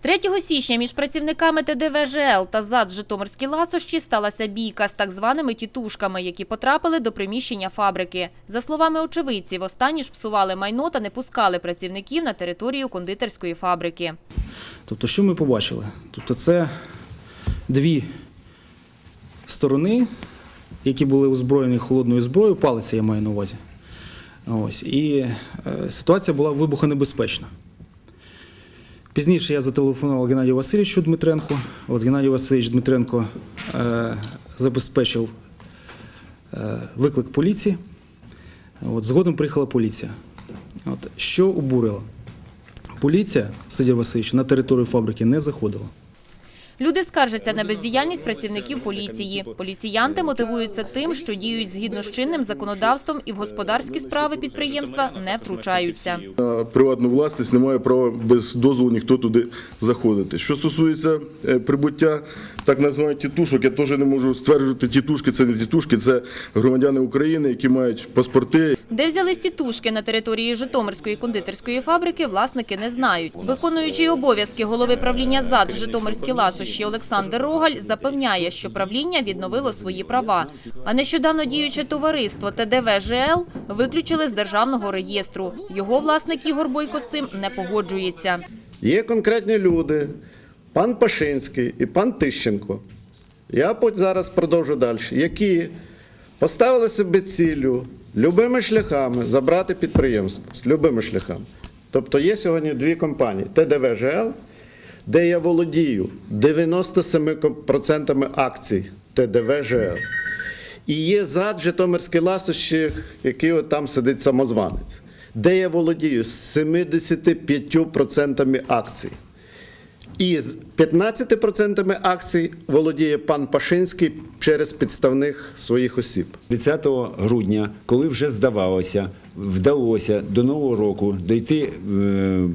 3 січня між працівниками ТДВЖЛ та ЗАД Житомирські ласощі сталася бійка з так званими тітушками, які потрапили до приміщення фабрики. За словами очевидців, останні ж псували майно та не пускали працівників на територію кондитерської фабрики. Тобто, що ми побачили? Тобто, це дві сторони, які були озброєні холодною зброєю, палиця я маю на увазі. Ось. І е, ситуація була вибухонебезпечна. Пізніше я зателефонував Геннадію Васильовичу Дмитренку. От Геннадій Васильович Дмитренко е, забезпечив е, виклик поліції. От, згодом приїхала поліція. От, що обурило? Поліція, Сидір Васильович, на територію фабрики не заходила. Люди скаржаться на бездіяльність працівників поліції. Поліціянти мотивуються тим, що діють згідно з чинним законодавством і в господарські справи підприємства не втручаються. На приватну власність немає права без дозволу ніхто туди заходити. Що стосується е, прибуття так названих тітушок, я теж не можу стверджувати, тітушки це не тітушки, це громадяни України, які мають паспорти, Де взялись тітушки на території Житомирської кондитерської фабрики, власники не знають. Виконуючий обов'язки голови правління ЗАД Житомирські ласощі Олександр Рогаль запевняє, що правління відновило свої права. А нещодавно діюче товариство ТДВ ЖЛ виключили з державного реєстру. Його власник Ігор Бойко з цим не погоджується. Є конкретні люди, пан Пашинський і пан Тищенко. Я зараз продовжу далі, які поставили собі цілю любими шляхами забрати підприємство. Любими шляхами. Тобто є сьогодні дві компанії: ТДВЖЛ, де я володію 97% акцій ТДВЖЛ. І є зад Житомирський ласощі, який от там сидить самозванець, де я володію 75% акцій. І з 15% акцій володіє пан Пашинський через підставних своїх осіб. 30 грудня, коли вже здавалося, вдалося до нового року дойти е,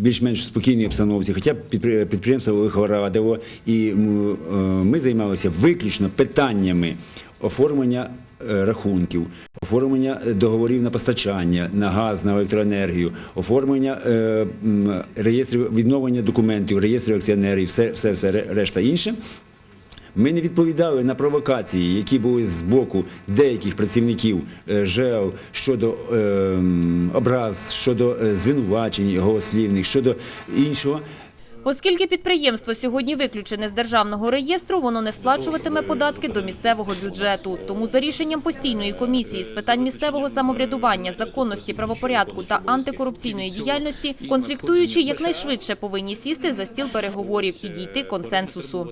більш-менш спокійній обстановці, хоча підприємство вихорадило, і е, ми займалися виключно питаннями оформлення е, рахунків, оформлення договорів на постачання, на газ, на електроенергію, оформлення е, реєстрів, відновлення документів, реєстрів акціонерів, все, все, все решта інше. Ми не відповідали на провокації, які були з боку деяких працівників е, ЖЕЛ щодо е, образ, щодо е, звинувачень голослівних, щодо іншого. Оскільки підприємство сьогодні виключене з державного реєстру, воно не сплачуватиме податки до місцевого бюджету. Тому за рішенням постійної комісії з питань місцевого самоврядування, законності, правопорядку та антикорупційної діяльності, конфліктуючі якнайшвидше повинні сісти за стіл переговорів і дійти консенсусу.